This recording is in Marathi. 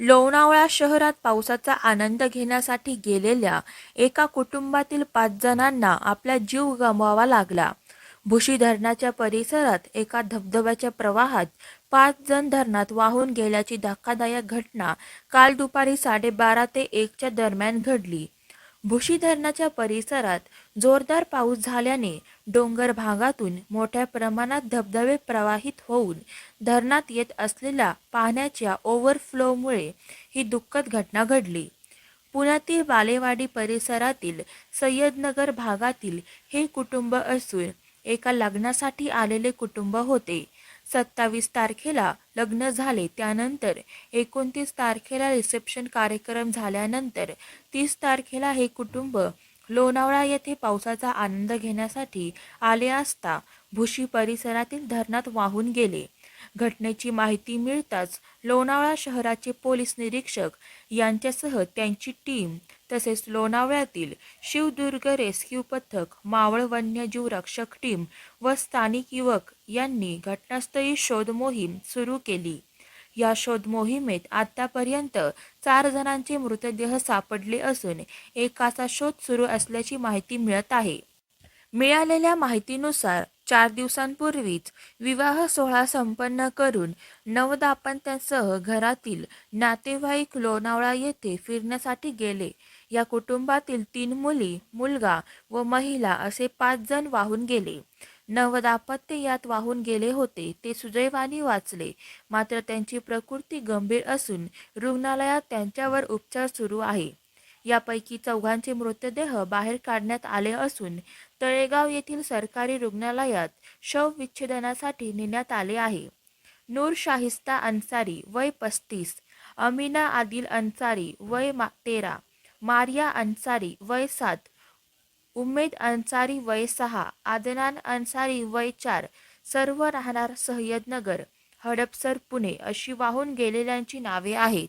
लोणावळा शहरात पावसाचा आनंद घेण्यासाठी गेलेल्या एका कुटुंबातील पाच जणांना आपला जीव गमवावा लागला. भुशी धरणाच्या परिसरात एका धबधब्याच्या प्रवाहात पाच जण धरणात वाहून गेल्याची धक्कादायक घटना काल दुपारी साडेबारा ते एकच्या दरम्यान घडली. भुशी धरणाच्या परिसरात जोरदार पाऊस झाल्याने डोंगर भागातून मोठ्या प्रमाणात धबधबे प्रवाहित होऊन धरणात येत असलेल्या पाण्याच्या ओव्हरफ्लोमुळे ही दुःखद घटना घडली. पुण्यातील बालेवाडी परिसरातील सय्यदनगर भागातील हे कुटुंब असून एका लग्नासाठी आलेले कुटुंब होते. सत्तावीस तारखेला लग्न झाले. त्यानंतर एकोणतीस तारखेला रिसेप्शन कार्यक्रम झाल्यानंतर तीस तारखेला हे कुटुंब लोणावळा येथे पावसाचा आनंद घेण्यासाठी आले असता भुशी परिसरातील धरणात वाहून गेले. घटनेची माहिती मिळताच लोणावळा शहराचे पोलीस निरीक्षक यांच्यासह त्यांची टीम तसेच लोणावळ्यातील शिवदुर्ग रेस्क्यू पथक मावळ वन्यजीव रक्षक टीम व स्थानिक युवक यांनी घटनास्थळी शोध मोहीम सुरू केली. या शोध मोहिमेत आतापर्यंत चार जणांचे मृतदेह सापडले असून एकाचा शोध सुरू असल्याची माहिती मिळत आहे. मिळालेल्या माहितीनुसार चार दिवसांपूर्वीच विवाह सोहळा संपन्न करून नवदाम्पत्यांसह घरातील नातेवाईक लोणावळा येथे फिरण्यासाठी गेले. या कुटुंबातील तीन मुली मुलगा व महिला असे पाच जण वाहून गेले. नवदापत्य यात वाहून गेले होते ते सुदैवाने वाचले. मात्र त्यांची प्रकृती गंभीर असून रुग्णालयात त्यांच्यावर उपचार सुरू आहे. यापैकी चौघांचे मृतदेह बाहेर काढण्यात आले असून तळेगाव येथील सरकारी रुग्णालयात शवविच्छेदनासाठी नेण्यात आले आहे. नूर शाहिस्ता अन्सारी वय पस्तीस अमिना आदिल अन्सारी वय मा तेरा मारिया अन्सारी वय सात उमेद अन्सारी वय सहा आदनान अन्सारी वय चार सर्व राहणार सह्यदनगर हडपसर पुणे अशी वाहून गेलेल्यांची नावे आहेत.